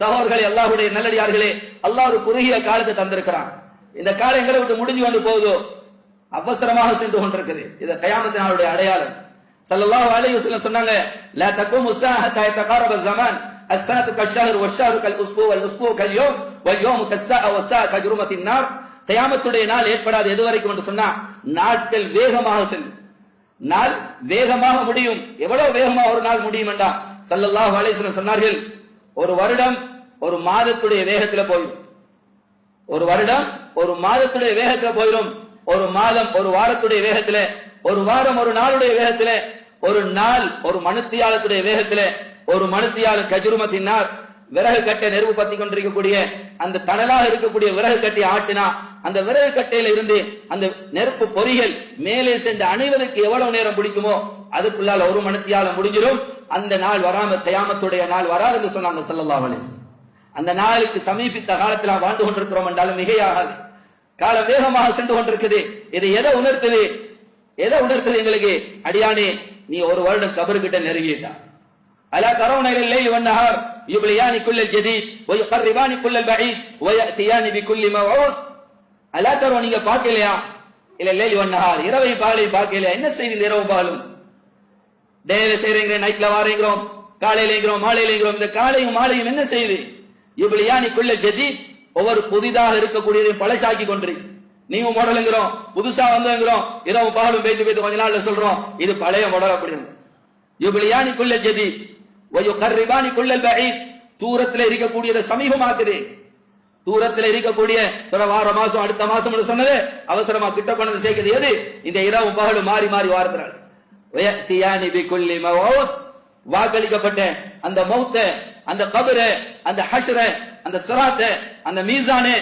சகோதர்களே அல்லாஹுடைய நல்லடியார்களே அல்லாஹ் ஒரு குறுகிய காலத்தை தந்திருக்கிறான். இந்த காலம் எங்களை விட்டு முடிஞ்சு வந்து போகுதோ? அவசரமாக சென்று கொண்டிருக்குது. இது கயாமத்தினாளுடைய அடையாளம். சல்லல்லாஹு அலைஹி வஸல்லம் சொன்னாங்க லா தக்கும் உசாஹத்தா தகாரப ஜமான் அஸ்ஸனது கஷ்ஷஹர் வஷ்ஷஹர் கல் உஸ்பு வல் உஸ்பு கல் யோம் வல் யோம் கஸ்ஸா வஸ்ஸா கஜ்ருமத்தின் நார். கயாமத்துடைய நாள் ஏற்படாது எது வரைக்கும் என்று சொன்னா நாட்கள் வேகமாக செல்லும். நாள் வேகமாக முடியும். எவ்வளவு வேகமாக ஒரு நாள் முடியும் என்றால் சல்லல்லாஹு அலைஹி வஸல்லம் சொன்னார்கள் ஒரு வருடம் ஒரு மாதத்துடைய வேகத்துல போயிடும் ஒரு வருடம் ஒரு மாதத்துடைய வேகத்துல போயிடும் ஒரு மாதம் ஒரு வாரத்துடைய வேகத்துல ஒரு வாரம் ஒரு நாளுடைய வேகத்துல ஒரு நாள் ஒரு மனுத்தியாளத்துடைய வேகத்துல ஒரு மனுத்தியாளர் கஜுருமத்தினார் விறகு கட்டை நெருப்பு பத்தி கொண்டிருக்கக்கூடிய அந்த தணலாக இருக்கக்கூடிய விறகு கட்டை ஆட்டினா அந்த விறகு கட்டையில இருந்து அந்த நெருப்பு பொறிகள் மேலே சென்று அணைவதற்கு எவ்வளவு நேரம் பிடிக்குமோ அதுக்குள்ளால ஒரு மனுத்தியால முடிஞ்சிடும் அந்த நாள் வராம கயாமத்துடைய நாள் வராதுன்னு சொன்னாங்க ஸல்லல்லாஹு அலைஹி அந்த நாளுக்கு சமீபித்த காலத்தில் நாம் வாழ்ந்து கொண்டிருக்கிறோம் என்றாலும் மிகையாகாது. காலம் வேகமாக சென்று கொண்டிருக்குது. இது எதை உணர்த்துது? எதை உணர்த்துது எங்களுக்கு? அடியானே நீ ஒரு வருடம் கபருக்கிட்ட நெருங்கிட்டா. அலா தரவுன இலல் லைல் வன் நஹார். யுப்லியானி குல்லல் ஜதீத் வ யுகர்ரிபானி குல்லல் பஈத் வ யஅதியானி பிகுல்லி மவ்ஊத் அலா தரவு நீங்க பார்க்கலையா? இல்ல லைல் வன் நஹார். இரவை பகலை பார்க்கலையா? என்ன செய்தி இரவு பகலும் டேல செய்றீங்க நைட்ல வாரீங்கிறோம் காலையிலேங்கிறோம் மாலையிலேங்கிறோம். இந்த காலையும் மாலையும் என்ன செய்யுது இவ்வளியானிக்குள்ள ஜதி ஒவ்வொரு புதிதாக இருக்கக்கூடியதையும் பழசாக்கி கொண்டிருக்கு நீங்க மாடலுங்கிறோம் புதுசா வந்தோங்கிறோம் இரவு பகலும் பேத்து பேத்து கொஞ்ச நாள்ல சொல்றோம் இது பழைய மாடல் அப்படின்னு இவ்வளியானிக்குள்ள ஜதி ஒய்யோ கர்ரிபானிக்குள்ள பஈத் தூரத்துல இருக்கக்கூடியதை சமீபமாக்குது. தூரத்துல இருக்கக்கூடிய சொல்ல வார மாசம் அடுத்த மாசம் சொன்னது அவசரமா கிட்ட கொண்டு வந்து சேர்க்கிறது எது? இந்த இரவு பகலும் மாறி மாறி வார்த்தாள் வாக்களிக்கப்பட்ட அந்த மௌத்த அந்த கபரு அந்த ஹஷர அந்த சிராத்து அந்த மீசானு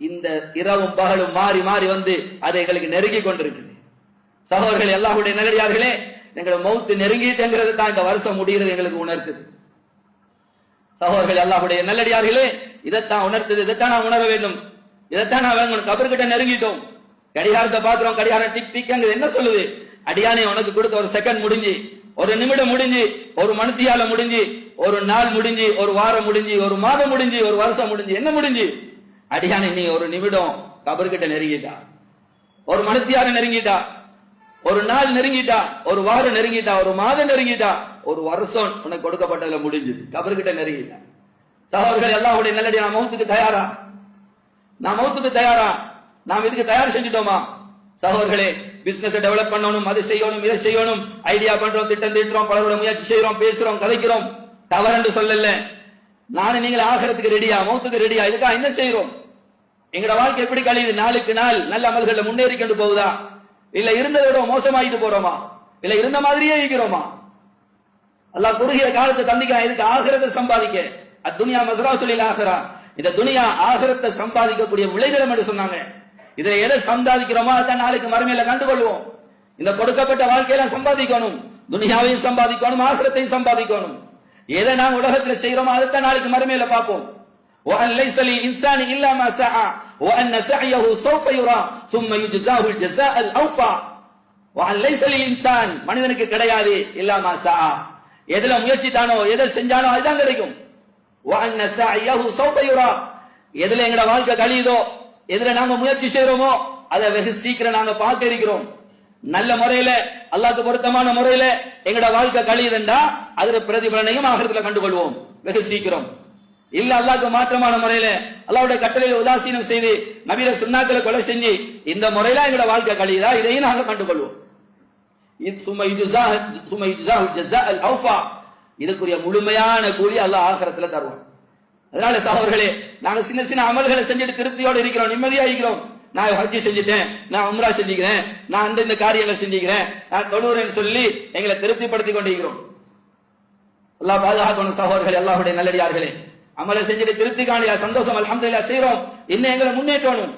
இந்த இரவும் பகலும் மாறி மாறி வந்து அதை எங்களுக்கு நெருங்கி கொண்டிருக்குது. சகோதரர்கள் எல்லாருடைய நகரியார்களே எங்களை மௌத்து நெருங்கிட்டுங்கிறது தான் இந்த வருஷம் முடிகிறது எங்களுக்கு உணர்த்துது சகோதரர்கள் அல்லாஹ்வுடைய நல்லடியார்களே இதைத்தான் உணர்த்தது இதைத்தான் நான் உணர வேண்டும். இதைத்தான் நான் வேணும். கபர்கிட்ட நெருங்கிட்டோம். கடிகாரத்தை பாக்குறோம் கடிகாரம் டிக் டிக்ங்கிறது என்ன சொல்லுது? அடியானே உனக்கு கொடுத்த ஒரு செகண்ட் முடிஞ்சு. ஒரு நிமிடம் முடிஞ்சு ஒரு மனத்தியால முடிஞ்சு ஒரு நாள் முடிஞ்சு ஒரு வாரம் முடிஞ்சு ஒரு மாதம் முடிஞ்சு ஒரு வருஷம் முடிஞ்சு என்ன முடிஞ்சு? அடியான நீ ஒரு நிமிடம் கபர்கிட்ட நெருங்கிட்டா. ஒரு மணித்தியால நெருங்கிட்டா. ஒரு நாள் நெருங்கிட்டா. ஒரு வாரம் நெருங்கிட்டா. ஒரு மாதம் நெருங்கிட்டா. ஒரு வருஷம் உனக்கு கொடுக்கப்பட்டதுல முடிஞ்சது. கபர்கிட்ட நெருங்கிட்டா. சகோதரர்கள் எல்லாருடைய நல்லடி நான் மௌத்துக்கு தயாரா? நான் மௌத்துக்கு தயாரா? நாம் இதுக்கு தயார் செஞ்சுட்டோமா? சகோதரர்களே பிசினஸ் டெவலப் பண்ணணும் அது செய்யணும் இதை செய்யணும் ஐடியா பண்றோம் திட்டம் திட்டுறோம் பலரோட முயற்சி செய்யறோம் பேசுறோம் கதைக்கிறோம். தவறு சொல்லல. நானும் நீங்கள் ஆகிறதுக்கு ரெடியா மௌத்துக்கு ரெடியா இதுக்கா என்ன செய்யறோம் எங்கட வாழ்க்கை எப்படி கழியுது? நாளுக்கு நாள் நல்ல அமல்கள்ல முன்னேறி கொண்டு போகுதா? இல்ல இருந்ததை விட மோசமாயிட்டு போறோமா? இல்ல இருந்த மாதிரியே இருக்கிறோமா? அல்லாஹ் குறுகிய காலத்தை தந்திக்கா இதுக்கு ஆகிறத சம்பாதிக்க? அத்துனியா தொழில் ஆகிறா இந்த துனியா ஆகிரத்தை சம்பாதிக்கக்கூடிய விளைநிலம் என்று சொன்னாங்க. இதுல எதை சம்பாதிக்கிறோமோ அதான் நாளைக்கு மறுமையில கண்டுகொள்வோம் இந்த கொடுக்கப்பட்ட வாழ்க்கையில சம்பாதிக்கணும் துனியாவையும் சம்பாதிக்கணும் ஆசிரத்தையும் சம்பாதிக்கணும் எதை நாம் உலகத்துல செய்யறோமோ அதைத்தான் நாளைக்கு மறுமையில பார்ப்போம் وأن ليس للإنسان إلا ما سعى وأن سعيه سوف يرى ثم يجزاه الجزاء الأوفى وأن ليس للإنسان மனிதனுக்கு கிடையாது إلا ما سعى எதுல முயற்சித்தானோ எதை செஞ்சானோ அதுதான் கிடைக்கும் وأن سعيه سوف يرى எதுல எங்கட வாழ்க்கை கழியுதோ எதுல நாங்க முயற்சி செய்யறோமோ அதை வெகு சீக்கிரம் நாங்க பார்க்க இருக்கிறோம் நல்ல முறையில அல்லாக்கு பொருத்தமான முறையில எங்கட வாழ்க்கை கழியுதுண்டா அதுல பிரதிபலனையும் ஆகிறதுல கண்டுகொள்வோம். வெகு சீக்கிரம். இல்ல அல்லாக்கு மாற்றமான முறையில அல்லாவுடைய கட்டளையில உதாசீனம் செய்து நவீன சுண்ணாக்களை கொலை செஞ்சு இந்த முறையில எங்களோட வாழ்க்கை கழியுதா? இதையும் நாங்க கண்டுகொள்வோம். இது சும்மா இதுசா சும்மா இதுக்குரிய முழுமையான கூலி அல்லாஹ் ஆகிரத்துல தருவோம் அதனால சகோதரர்களே நாங்க சின்ன சின்ன அமல்களை செஞ்சுட்டு திருப்தியோடு இருக்கிறோம் நிம்மதியா இருக்கிறோம் நான் ஹஜ்ஜி செஞ்சுட்டேன் நான் உம்ரா செஞ்சுக்கிறேன் நான் அந்த இந்த காரியங்களை செஞ்சுக்கிறேன் நான் தொழுகிறேன்னு சொல்லி எங்களை திருப்திப்படுத்தி கொண்டிருக்கிறோம். எல்லாம் பாதுகாக்கணும் சகோதரர்கள் எல்லாருடைய நல்லடியார்களே. அமலை செஞ்சுட்டு திருப்தி காணியா சந்தோஷம் அல்ஹம்துலில்லாஹ் செய்யறோம் இன்னும் எங்களை முன்னேற்றணும்.